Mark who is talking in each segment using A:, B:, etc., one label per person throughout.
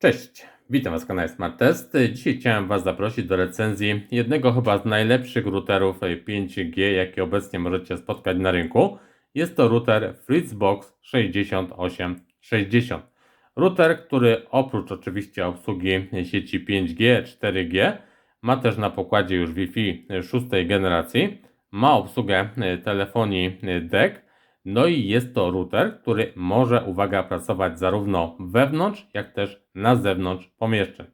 A: Cześć, witam Was w kanale Smart Test. Dzisiaj chciałem Was zaprosić do recenzji jednego chyba z najlepszych routerów 5G, jakie obecnie możecie spotkać na rynku. Jest to router Fritzbox 6860. Router, który oprócz oczywiście obsługi sieci 5G, 4G, ma też na pokładzie już Wi-Fi szóstej generacji, ma obsługę telefonii DEC, no i jest to router, który może, uwaga, pracować zarówno wewnątrz, jak też na zewnątrz pomieszczeń.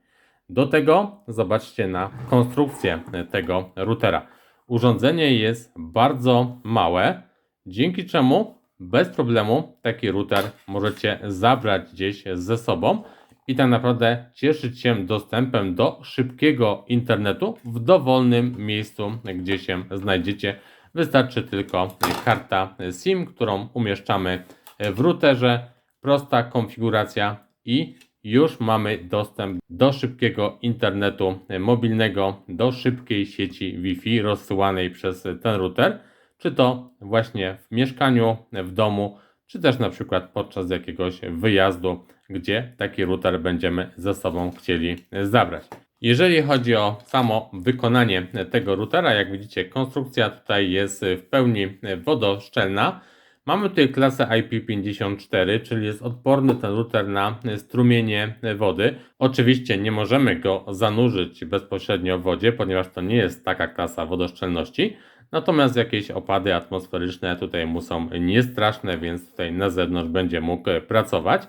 A: Do tego zobaczcie na konstrukcję tego routera. Urządzenie jest bardzo małe, dzięki czemu bez problemu taki router możecie zabrać gdzieś ze sobą i tak naprawdę cieszyć się dostępem do szybkiego internetu w dowolnym miejscu, gdzie się znajdziecie. Wystarczy tylko karta SIM, którą umieszczamy w routerze. Prosta konfiguracja i już mamy dostęp do szybkiego internetu mobilnego, do szybkiej sieci Wi-Fi rozsyłanej przez ten router, czy to właśnie w mieszkaniu, w domu, czy też na przykład podczas jakiegoś wyjazdu, gdzie taki router będziemy ze sobą chcieli zabrać. Jeżeli chodzi o samo wykonanie tego routera, jak widzicie, konstrukcja tutaj jest w pełni wodoszczelna. Mamy tutaj klasę IP54, czyli jest odporny ten router na strumienie wody. Oczywiście nie możemy go zanurzyć bezpośrednio w wodzie, ponieważ to nie jest taka klasa wodoszczelności. Natomiast jakieś opady atmosferyczne tutaj mu są niestraszne, więc tutaj na zewnątrz będzie mógł pracować.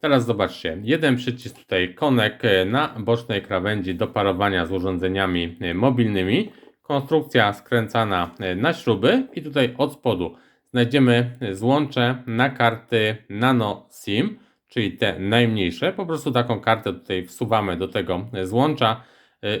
A: Teraz zobaczcie, jeden przycisk tutaj konek na bocznej krawędzi do parowania z urządzeniami mobilnymi. Konstrukcja skręcana na śruby i tutaj od spodu znajdziemy złącze na karty Nano SIM, czyli te najmniejsze. Po prostu taką kartę tutaj wsuwamy do tego złącza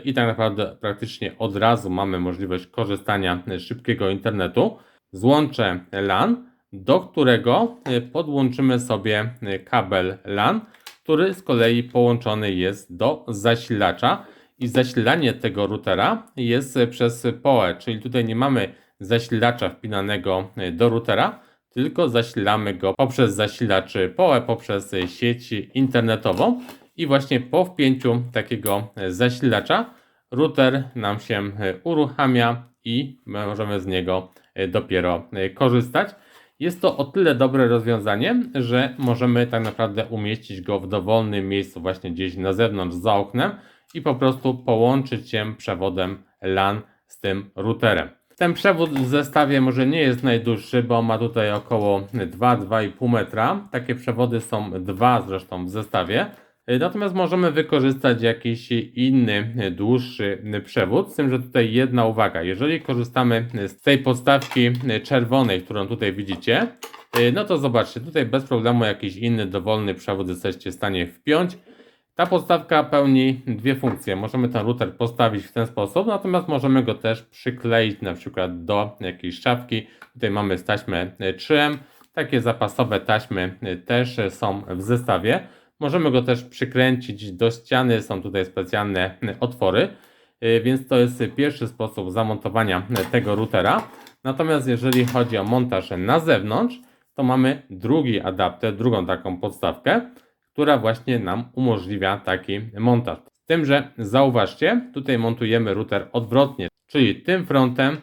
A: i tak naprawdę praktycznie od razu mamy możliwość korzystania z szybkiego internetu. Złącze LAN, do którego podłączymy sobie kabel LAN, który z kolei połączony jest do zasilacza i zasilanie tego routera jest przez PoE, czyli tutaj nie mamy zasilacza wpinanego do routera, tylko zasilamy go poprzez zasilacz PoE, poprzez sieć internetową i właśnie po wpięciu takiego zasilacza router nam się uruchamia i możemy z niego dopiero korzystać. Jest to o tyle dobre rozwiązanie, że możemy tak naprawdę umieścić go w dowolnym miejscu, właśnie gdzieś na zewnątrz, za oknem i po prostu połączyć się przewodem LAN z tym routerem. Ten przewód w zestawie może nie jest najdłuższy, bo ma tutaj około 2-2,5 metra. Takie przewody są dwa zresztą w zestawie. Natomiast możemy wykorzystać jakiś inny, dłuższy przewód, z tym, że tutaj jedna uwaga. Jeżeli korzystamy z tej podstawki czerwonej, którą tutaj widzicie, no to zobaczcie, tutaj bez problemu jakiś inny dowolny przewód jesteście w stanie wpiąć. Ta podstawka pełni dwie funkcje. Możemy ten router postawić w ten sposób, natomiast możemy go też przykleić na przykład do jakiejś szafki. Tutaj mamy taśmę 3M. Takie zapasowe taśmy też są w zestawie. Możemy go też przykręcić do ściany, są tutaj specjalne otwory, więc to jest pierwszy sposób zamontowania tego routera. Natomiast jeżeli chodzi o montaż na zewnątrz, to mamy drugi adapter, drugą taką podstawkę, która właśnie nam umożliwia taki montaż. Z tym, że zauważcie, tutaj montujemy router odwrotnie, czyli tym frontem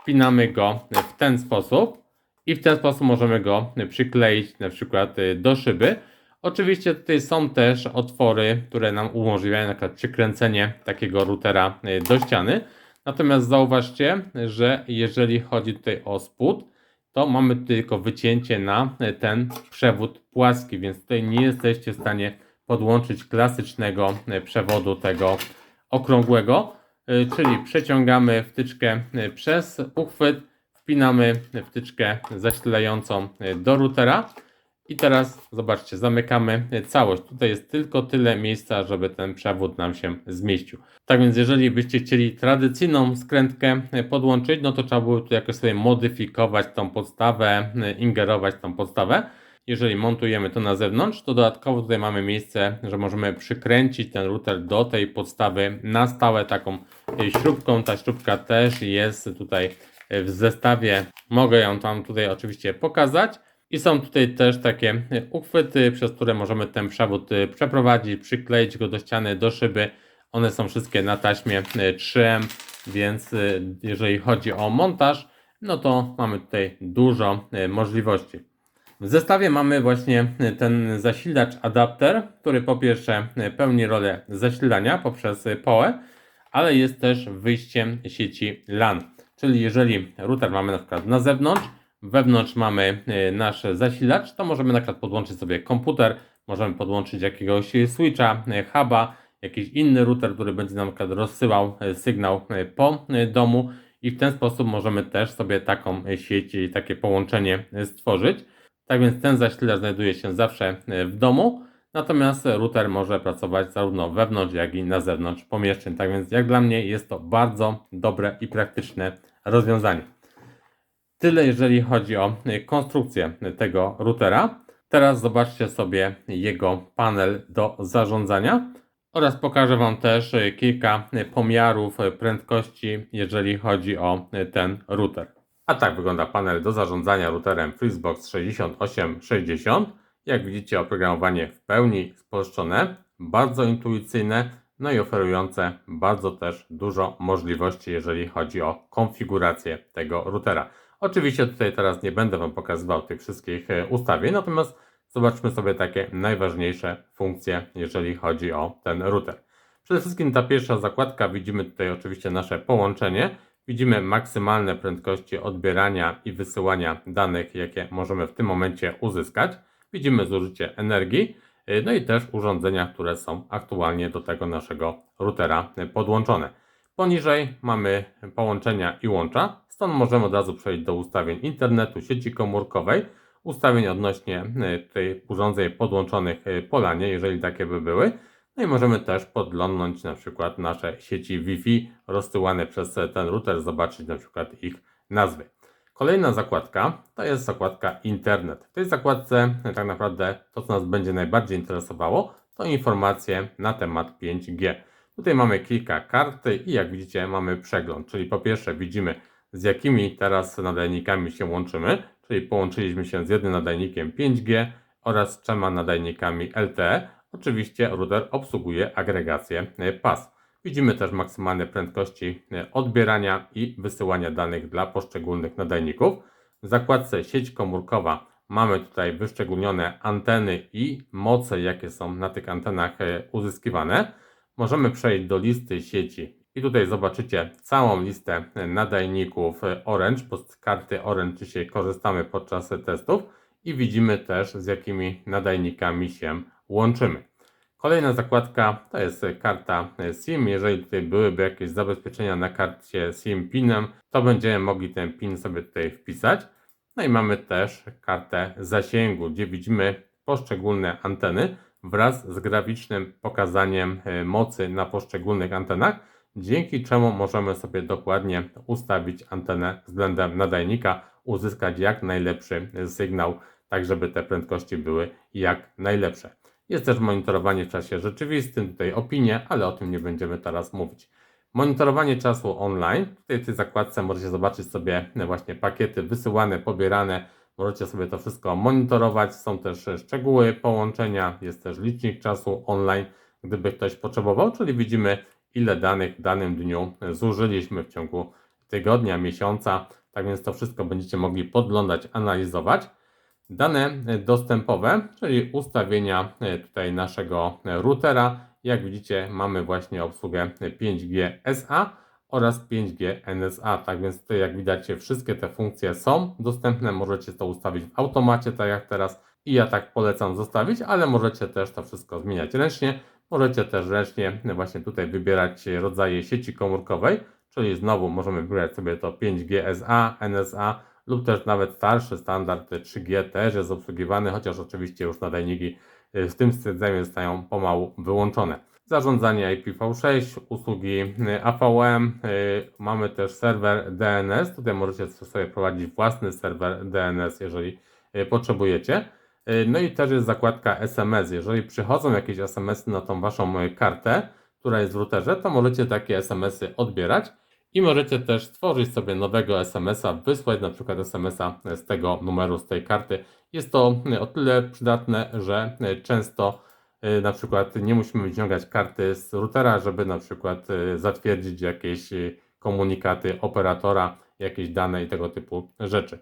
A: wpinamy go w ten sposób i w ten sposób możemy go przykleić na przykład do szyby. Oczywiście tutaj są też otwory, które nam umożliwiają na przykład przykręcenie takiego routera do ściany. Natomiast zauważcie, że jeżeli chodzi tutaj o spód, to mamy tylko wycięcie na ten przewód płaski, więc tutaj nie jesteście w stanie podłączyć klasycznego przewodu tego okrągłego, czyli przeciągamy wtyczkę przez uchwyt, wpinamy wtyczkę zasilającą do routera i teraz zobaczcie, zamykamy całość. Tutaj jest tylko tyle miejsca, żeby ten przewód nam się zmieścił. Tak więc jeżeli byście chcieli tradycyjną skrętkę podłączyć, no to trzeba było tu jakoś sobie modyfikować tą podstawę, ingerować tą podstawę. Jeżeli montujemy to na zewnątrz, to dodatkowo tutaj mamy miejsce, że możemy przykręcić ten router do tej podstawy na stałe taką śrubką. Ta śrubka też jest tutaj w zestawie. Mogę ją tam tutaj oczywiście pokazać. I są tutaj też takie uchwyty, przez które możemy ten przewód e, przeprowadzić, przykleić go do ściany, do szyby. One są wszystkie na taśmie e, 3M, więc e, jeżeli chodzi o montaż, no to mamy tutaj dużo możliwości. W zestawie mamy właśnie ten zasilacz adapter, który po pierwsze pełni rolę zasilania poprzez PoE, ale jest też wyjściem sieci LAN. Czyli jeżeli router mamy na przykład na zewnątrz, wewnątrz mamy e, nasz zasilacz, to możemy na przykład podłączyć sobie komputer, możemy podłączyć jakiegoś switcha, e, huba, jakiś inny router, który będzie nam na rozsyłał e, sygnał po domu i w ten sposób możemy też sobie taką sieć i takie połączenie stworzyć. Tak więc ten zasilacz znajduje się zawsze w domu, natomiast router może pracować zarówno wewnątrz, jak i na zewnątrz pomieszczeń. Tak więc jak dla mnie jest to bardzo dobre i praktyczne rozwiązanie. Tyle jeżeli chodzi o e, konstrukcję tego routera. Teraz zobaczcie sobie jego panel do zarządzania oraz pokażę Wam też e, kilka e, pomiarów prędkości, jeżeli chodzi o ten router. A tak wygląda panel do zarządzania routerem FreeZebox 6860. Jak widzicie, oprogramowanie w pełni spolszczone, bardzo intuicyjne, no i oferujące bardzo też dużo możliwości, jeżeli chodzi o konfigurację tego routera. Oczywiście tutaj teraz nie będę Wam pokazywał tych wszystkich e, ustawień, natomiast zobaczmy sobie takie najważniejsze funkcje, jeżeli chodzi o ten router. Przede wszystkim ta pierwsza zakładka, widzimy tutaj oczywiście nasze połączenie, widzimy maksymalne prędkości odbierania i wysyłania danych, jakie możemy w tym momencie uzyskać. Widzimy zużycie energii, y, no i też urządzenia, które są aktualnie do tego naszego routera y, podłączone. Poniżej mamy połączenia i łącza, stąd możemy od razu przejść do ustawień internetu, sieci komórkowej, ustawień odnośnie y, tutaj urządzeń podłączonych y, po LANie, jeżeli takie by były. No i możemy też podglądnąć na przykład nasze sieci Wi-Fi rozsyłane przez ten router, zobaczyć na przykład ich nazwy. Kolejna zakładka to jest zakładka internet. W tej zakładce e, tak naprawdę to, co nas będzie najbardziej interesowało, to informacje na temat 5G. Tutaj mamy kilka kart i jak widzicie mamy przegląd, czyli po pierwsze widzimy z jakimi teraz nadajnikami się łączymy, czyli połączyliśmy się z jednym nadajnikiem 5G oraz trzema nadajnikami LTE. Oczywiście router obsługuje agregację e, PAS. Widzimy też maksymalne prędkości e, odbierania i wysyłania danych dla poszczególnych nadajników. W zakładce sieć komórkowa mamy tutaj wyszczególnione anteny i moce, jakie są na tych antenach e, uzyskiwane. Możemy przejść do listy sieci i tutaj zobaczycie całą listę nadajników Orange, z karty Orange dzisiaj korzystamy podczas testów i widzimy też z jakimi nadajnikami się łączymy. Kolejna zakładka to jest karta SIM. Jeżeli tutaj byłyby jakieś zabezpieczenia na karcie SIM PIN-em, to będziemy mogli ten PIN sobie tutaj wpisać. No i mamy też kartę zasięgu, gdzie widzimy poszczególne anteny wraz z graficznym pokazaniem e, mocy na poszczególnych antenach, dzięki czemu możemy sobie dokładnie ustawić antenę względem nadajnika, uzyskać jak najlepszy sygnał, tak żeby te prędkości były jak najlepsze. Jest też monitorowanie w czasie rzeczywistym, tutaj opinie, ale o tym nie będziemy teraz mówić. Monitorowanie czasu online. Tutaj w tej zakładce możecie zobaczyć sobie właśnie pakiety wysyłane, pobierane. Możecie sobie to wszystko monitorować. Są też szczegóły połączenia, jest też licznik czasu online, gdyby ktoś potrzebował, czyli widzimy ile danych w danym dniu zużyliśmy w ciągu tygodnia, miesiąca. Tak więc to wszystko będziecie mogli podglądać, analizować. Dane dostępowe, czyli ustawienia e, tutaj naszego e, routera. Jak widzicie, mamy właśnie obsługę 5G SA oraz 5G NSA. Tak więc tutaj, jak widać, wszystkie te funkcje są dostępne. Możecie to ustawić w automacie, tak jak teraz. I ja tak polecam zostawić, ale możecie też to wszystko zmieniać ręcznie. Możecie też ręcznie właśnie tutaj wybierać rodzaje sieci komórkowej, czyli znowu możemy wybierać sobie to 5G SA, NSA lub też nawet starszy standard 3G też jest obsługiwany, chociaż oczywiście już nadajniki y, w tym stwierdzeniu zostają pomału wyłączone. Zarządzanie IPv6, usługi y, AVM, y, mamy też serwer DNS, tutaj możecie sobie prowadzić własny serwer DNS, jeżeli potrzebujecie. No i też jest zakładka SMS. Jeżeli przychodzą jakieś SMS-y na tą Waszą kartę, która jest w routerze, to możecie takie SMS-y odbierać I możecie też stworzyć sobie nowego SMS-a, wysłać na przykład SMS-a z tego numeru, z tej karty. Jest to o tyle przydatne, że często y, na przykład nie musimy wyciągać karty z routera, żeby na przykład y, zatwierdzić jakieś y, komunikaty operatora, jakieś dane i tego typu rzeczy.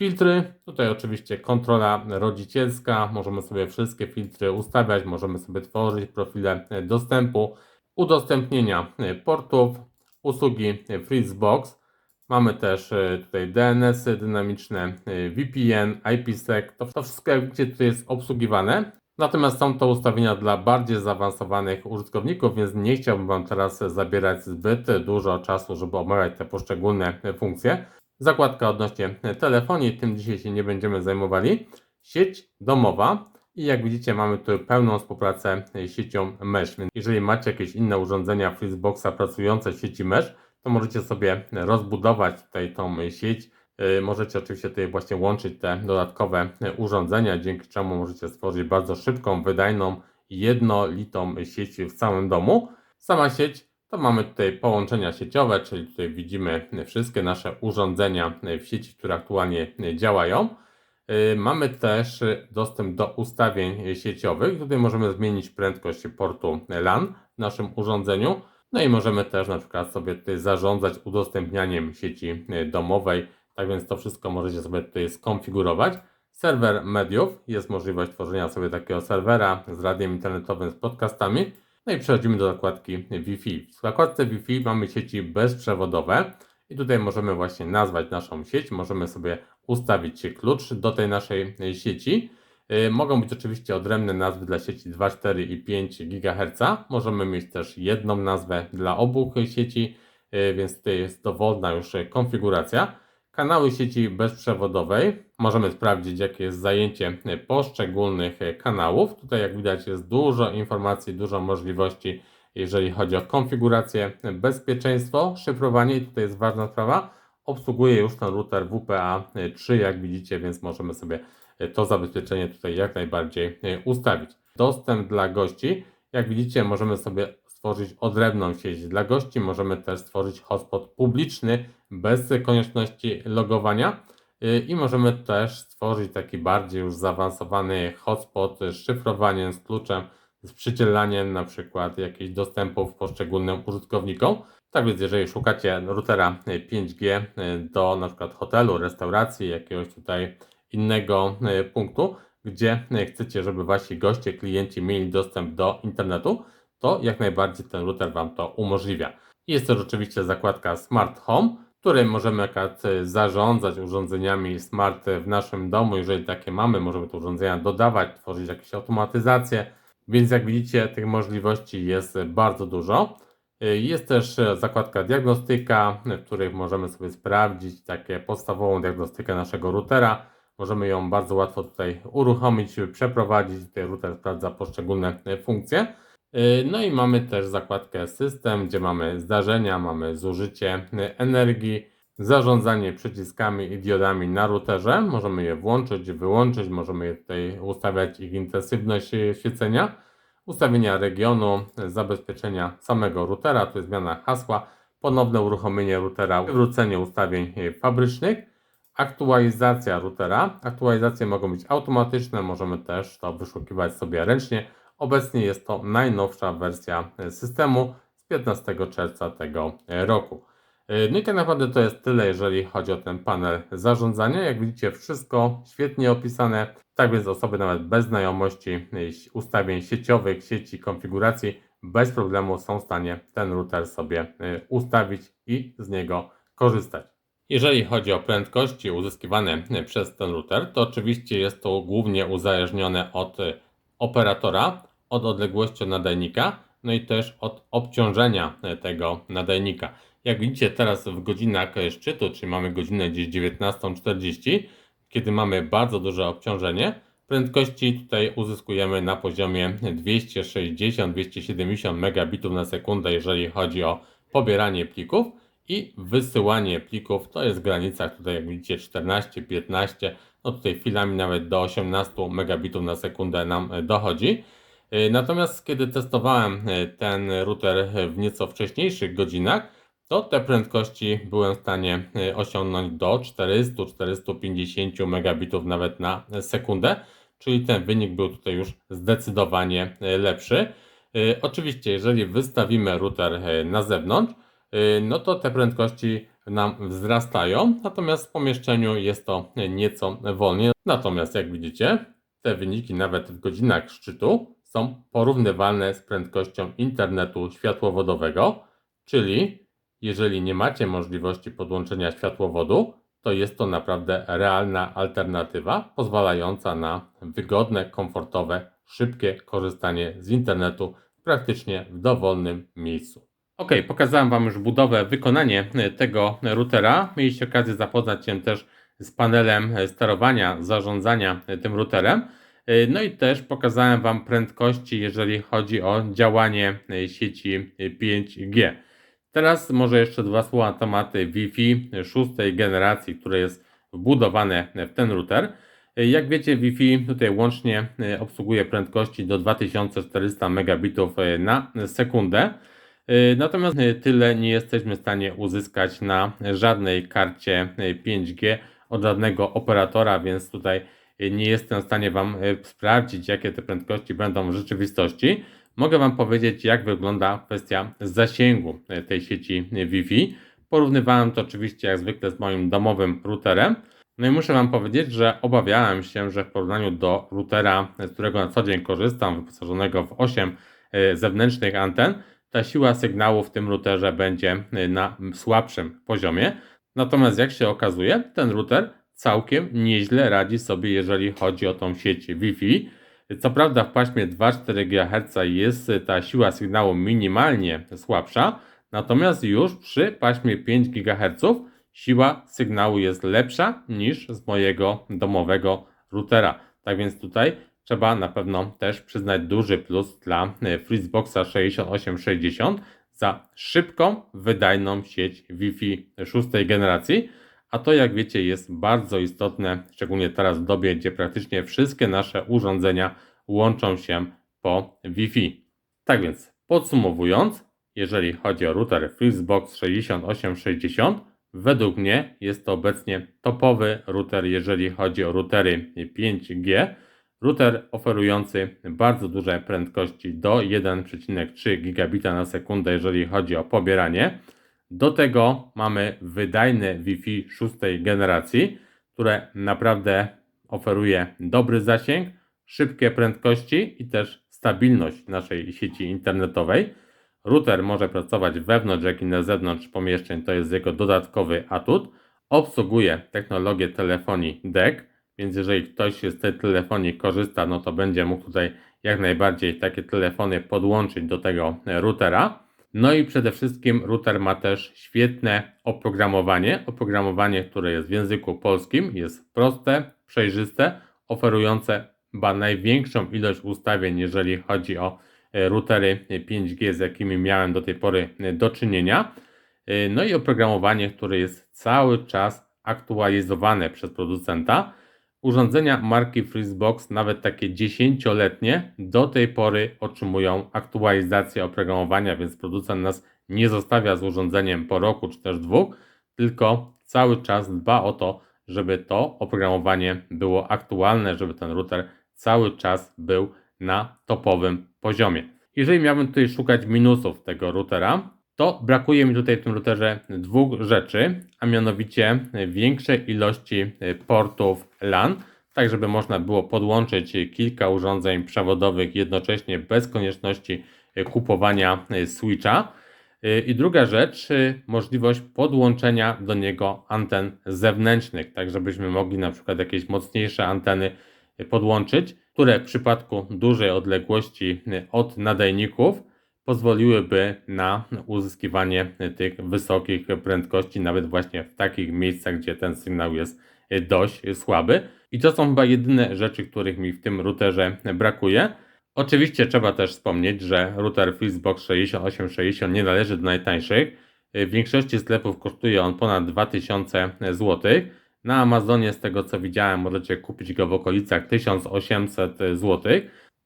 A: Filtry, tutaj oczywiście kontrola rodzicielska, możemy sobie wszystkie filtry ustawiać, możemy sobie tworzyć profile dostępu, udostępnienia portów, usługi Fritzbox. Mamy też e, tutaj DNS-y dynamiczne, e, VPN, IPsec, to, to wszystko jak widzicie tutaj jest obsługiwane. Natomiast są to ustawienia dla bardziej zaawansowanych użytkowników, więc nie chciałbym Wam teraz zabierać zbyt dużo czasu, żeby omawiać te poszczególne funkcje. Zakładka odnośnie telefonii, tym dzisiaj się nie będziemy zajmowali. Sieć domowa i jak widzicie mamy tu pełną współpracę z siecią Mesh, więc jeżeli macie jakieś inne urządzenia Fritzboxa pracujące w sieci Mesh, to możecie sobie rozbudować tutaj tą sieć. Y, możecie oczywiście tutaj właśnie łączyć te dodatkowe urządzenia, dzięki czemu możecie stworzyć bardzo szybką, wydajną, jednolitą sieć w całym domu. Sama sieć to mamy tutaj połączenia sieciowe, czyli tutaj widzimy wszystkie nasze urządzenia w sieci, które aktualnie działają. Y, mamy też dostęp do ustawień sieciowych. Tutaj możemy zmienić prędkość portu LAN w naszym urządzeniu. No i możemy też na przykład sobie tutaj zarządzać udostępnianiem sieci domowej. Tak więc to wszystko możecie sobie tutaj skonfigurować. Serwer mediów, jest możliwość tworzenia sobie takiego serwera z radiem internetowym, z podcastami. No i przechodzimy do zakładki Wi-Fi. W zakładce Wi-Fi mamy sieci bezprzewodowe i tutaj możemy właśnie nazwać naszą sieć, możemy sobie ustawić klucz do tej naszej sieci. Y, mogą być oczywiście odrębne nazwy dla sieci 2, 4 i 5 GHz. Możemy mieć też jedną nazwę dla obu sieci, y, więc tutaj jest dowolna już konfiguracja. Kanały sieci bezprzewodowej. Możemy sprawdzić, jakie jest zajęcie poszczególnych kanałów. Tutaj, jak widać, jest dużo informacji, dużo możliwości, jeżeli chodzi o konfigurację, bezpieczeństwo, szyfrowanie. I tutaj jest ważna sprawa. Obsługuje już ten router WPA3, jak widzicie, więc możemy sobie to zabezpieczenie tutaj jak najbardziej ustawić. Dostęp dla gości. Jak widzicie, możemy sobie stworzyć odrębną sieć dla gości. Możemy też stworzyć hotspot publiczny bez konieczności logowania. I możemy też stworzyć taki bardziej już zaawansowany hotspot z szyfrowaniem, z kluczem, z przydzielaniem na przykład jakichś dostępów poszczególnym użytkownikom. Tak więc jeżeli szukacie routera 5G do na przykład hotelu, restauracji, jakiegoś tutaj innego punktu, gdzie chcecie, żeby wasi goście, klienci mieli dostęp do internetu, to jak najbardziej ten router Wam to umożliwia. Jest też oczywiście zakładka Smart Home, której możemy zarządzać urządzeniami smart w naszym domu. Jeżeli takie mamy, możemy te urządzenia dodawać, tworzyć jakieś automatyzacje, więc jak widzicie, tych możliwości jest bardzo dużo. Jest też zakładka diagnostyka, w której możemy sobie sprawdzić takie podstawową diagnostykę naszego routera. Możemy ją bardzo łatwo tutaj uruchomić, przeprowadzić. Tutaj router sprawdza poszczególne funkcje. Y, no i mamy też zakładkę system, gdzie mamy zdarzenia, mamy zużycie energii, zarządzanie przyciskami i diodami na routerze. Możemy je włączyć, wyłączyć, możemy je tutaj ustawiać ich intensywność świecenia, ustawienia regionu, zabezpieczenia samego routera, to jest zmiana hasła, ponowne uruchomienie routera, wywrócenie ustawień fabrycznych, aktualizacja routera. Aktualizacje mogą być automatyczne, możemy też to wyszukiwać sobie ręcznie Obecnie jest to najnowsza wersja systemu z 15 czerwca tego roku. No i tak naprawdę to jest tyle, jeżeli chodzi o ten panel zarządzania. Jak widzicie, wszystko świetnie opisane. Tak więc osoby nawet bez znajomości ustawień sieciowych, sieci, konfiguracji, bez problemu są w stanie ten router sobie y, ustawić i z niego korzystać. Jeżeli chodzi o prędkości uzyskiwane przez ten router, to oczywiście jest to głównie uzależnione od operatora, od odległości od nadajnika, no i też od obciążenia e, tego nadajnika. Jak widzicie teraz w godzinach szczytu, czyli mamy godzinę gdzieś 19.40, kiedy mamy bardzo duże obciążenie, prędkości tutaj uzyskujemy na poziomie 260-270 megabitów na sekundę, jeżeli chodzi o pobieranie plików i wysyłanie plików, to jest w granicach tutaj jak widzicie 14-15, no tutaj chwilami nawet do 18 megabitów na sekundę nam dochodzi. E, natomiast kiedy testowałem e, ten router w nieco wcześniejszych godzinach, to te prędkości byłem w stanie y, osiągnąć do 400-450 megabitów nawet na sekundę, czyli ten wynik był tutaj już zdecydowanie lepszy. Oczywiście, jeżeli wystawimy router na zewnątrz, no to te prędkości nam wzrastają, natomiast w pomieszczeniu jest to nieco wolniej. Natomiast jak widzicie, te wyniki nawet w godzinach szczytu są porównywalne z prędkością internetu światłowodowego, czyli jeżeli nie macie możliwości podłączenia światłowodu, to jest to naprawdę realna alternatywa pozwalająca na wygodne, komfortowe, szybkie korzystanie z internetu praktycznie w dowolnym miejscu. Ok, pokazałem Wam już budowę, wykonanie tego routera. Mieliście okazję zapoznać się też z panelem sterowania, zarządzania tym routerem. No i też pokazałem Wam prędkości, jeżeli chodzi o działanie sieci 5G. Teraz może jeszcze dwa słowa na temat Wi-Fi szóstej generacji, które jest wbudowane w ten router. Jak wiecie, Wi-Fi tutaj łącznie obsługuje prędkości do 2400 megabitów na sekundę. Natomiast tyle nie jesteśmy w stanie uzyskać na żadnej karcie 5G od żadnego operatora, więc tutaj nie jestem w stanie Wam sprawdzić, jakie te prędkości będą w rzeczywistości. Mogę Wam powiedzieć, jak wygląda kwestia zasięgu e, tej sieci Wi-Fi. Porównywałem to oczywiście jak zwykle z moim domowym routerem. No i muszę Wam powiedzieć, że obawiałem się, że w porównaniu do routera, z którego na co dzień korzystam, wyposażonego w 8 e, zewnętrznych anten, ta siła sygnału w tym routerze będzie na słabszym poziomie. Natomiast jak się okazuje, ten router całkiem nieźle radzi sobie, jeżeli chodzi o tą sieć Wi-Fi. Co prawda w paśmie 2,4 GHz jest ta siła sygnału minimalnie słabsza, natomiast już przy paśmie 5 GHz siła sygnału jest lepsza niż z mojego domowego routera. Tak więc tutaj trzeba na pewno też przyznać duży plus dla Fritzboxa 6860 za szybką, wydajną sieć Wi-Fi 6 generacji. A to, jak wiecie, jest bardzo istotne, szczególnie teraz w dobie, gdzie praktycznie wszystkie nasze urządzenia łączą się po Wi-Fi. Tak więc, podsumowując, jeżeli chodzi o router Fritzbox 6860, według mnie jest to obecnie topowy router, jeżeli chodzi o routery 5G. Router oferujący bardzo duże prędkości do 1,3 gigabita na sekundę, jeżeli chodzi o pobieranie do tego mamy wydajne Wi-Fi szóstej generacji, które naprawdę oferuje dobry zasięg, szybkie prędkości i też stabilność naszej sieci internetowej. Router może pracować wewnątrz, jak i na zewnątrz pomieszczeń, to jest jego dodatkowy atut. Obsługuje technologię telefonii DEC, więc jeżeli ktoś z tej telefonii korzysta, no to będzie mógł tutaj jak najbardziej takie telefony podłączyć do tego routera. No i przede wszystkim router ma też świetne oprogramowanie. Oprogramowanie, które jest w języku polskim, jest proste, przejrzyste, oferujące chyba największą ilość ustawień, jeżeli chodzi o e, routery 5G, z jakimi miałem do tej pory e, do czynienia. E, no i oprogramowanie, które jest cały czas aktualizowane przez producenta. Urządzenia marki Freezebox, nawet takie dziesięcioletnie, do tej pory otrzymują aktualizację oprogramowania, więc producent nas nie zostawia z urządzeniem po roku czy też dwóch, tylko cały czas dba o to, żeby to oprogramowanie było aktualne, żeby ten router cały czas był na topowym poziomie. Jeżeli miałbym tutaj szukać minusów tego routera, to brakuje mi tutaj w tym routerze dwóch rzeczy, a mianowicie większej ilości portów LAN, tak żeby można było podłączyć kilka urządzeń przewodowych jednocześnie bez konieczności kupowania switcha. I druga rzecz, możliwość podłączenia do niego anten zewnętrznych, tak żebyśmy mogli na przykład jakieś mocniejsze anteny podłączyć, które w przypadku dużej odległości od nadajników pozwoliłyby na uzyskiwanie tych wysokich prędkości, nawet właśnie w takich miejscach, gdzie ten sygnał jest dość słaby. I to są chyba jedyne rzeczy, których mi w tym routerze brakuje. Oczywiście trzeba też wspomnieć, że router Fritzbox 6860 nie należy do najtańszych. W większości sklepów kosztuje on ponad 2000 zł. Na Amazonie, z tego co widziałem, możecie kupić go w okolicach 1800 zł.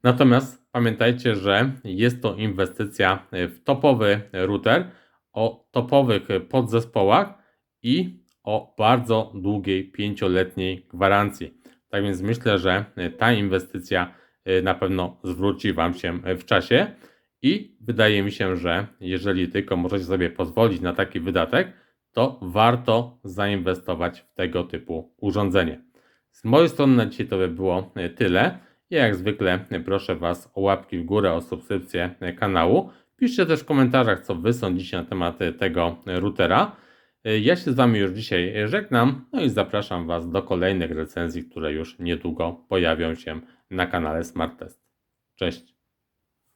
A: Natomiast pamiętajcie, że jest to inwestycja w topowy router o topowych e, podzespołach i o bardzo długiej, pięcioletniej gwarancji. Tak więc myślę, że e, ta inwestycja e, na pewno zwróci Wam się e, w czasie i wydaje mi się, że jeżeli tylko możecie sobie pozwolić na taki wydatek, to warto zainwestować w tego typu urządzenie. Z mojej strony na dzisiaj to by było e, tyle. Ja jak zwykle proszę Was o łapki w górę, o subskrypcję kanału. Piszcie też w komentarzach, co Wy sądzicie na temat tego routera. Ja się z Wami już dzisiaj żegnam, no i zapraszam Was do kolejnych recenzji, które już niedługo pojawią się na kanale Smart Test. Cześć!